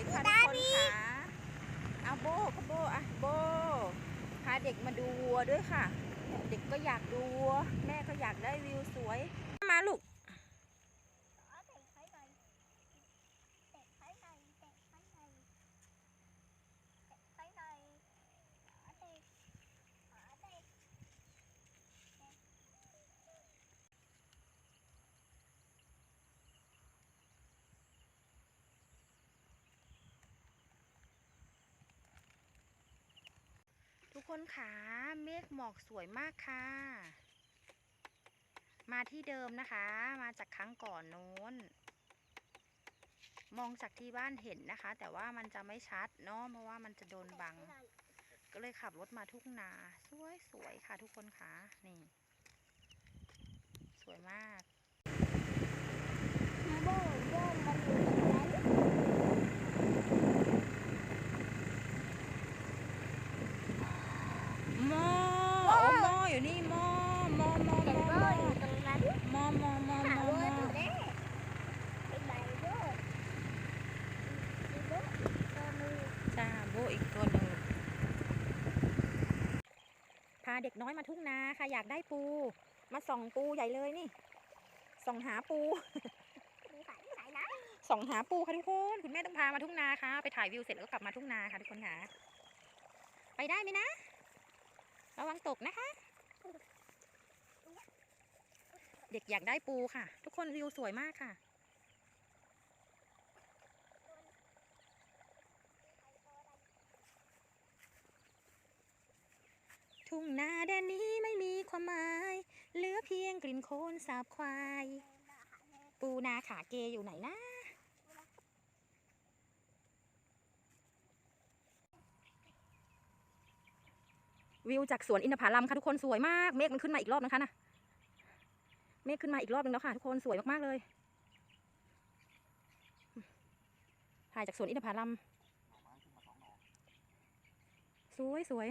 วยค่ะทุกคนค่ะเอาโบก็โบอะโบพาเด็กมาดูวัวด้วยค่ะ เด็กก็อยากดูวัว แม่ก็อยากได้วิวสวย คนขาเมฆหมอกสวยมากค่ะ มาที่เดิมนะคะ มาจากครั้งก่อนโน้น มองจากที่บ้านเห็นนะคะ แต่ว่ามันจะไม่ชัดเนาะเพราะว่ามันจะโดนบัง ก็เลยขับรถมาทุ่งนา สวยสวยค่ะทุกคนค่ะนี่ สวยมาก มอโอ้มออยู่นี่มอมอมอมอมอมอมอมอมอมอจ้าโบอีกตัวหนึ่งพาเด็กน้อยมาทุ่งนาค่ะอยากได้ปู มาส่องปูใหญ่เลยนี่ส่องหาปูส่องหาปูค่ะทุกคนคุณแม่ต้องพามาทุ่งนาค่ะ ไปถ่ายวิวเสร็จแล้วก็กลับมาทุ่งนาค่ะทุกคนค่ะ ไปได้ไหมนะ ระวังตกนะคะ เด็กอยากได้ปูค่ะ ทุกคนวิวสวยมากค่ะ ทุ่งนาแดนนี้ไม่มีความหมาย เหลือเพียงกลิ่นโคลนสาบควาย ปูนาขาเกอยู่ไหนนะ วิวจากสวนอินทผลัมค่ะทุกคนสวยมาก เมฆมันขึ้นมาอีกรอบนะคะนะเมฆขึ้นมาอีกรอบนึงแล้วค่ะทุกคนสวยมากๆเลย ถ่ายจากสวนอินทผลัม สวยสวย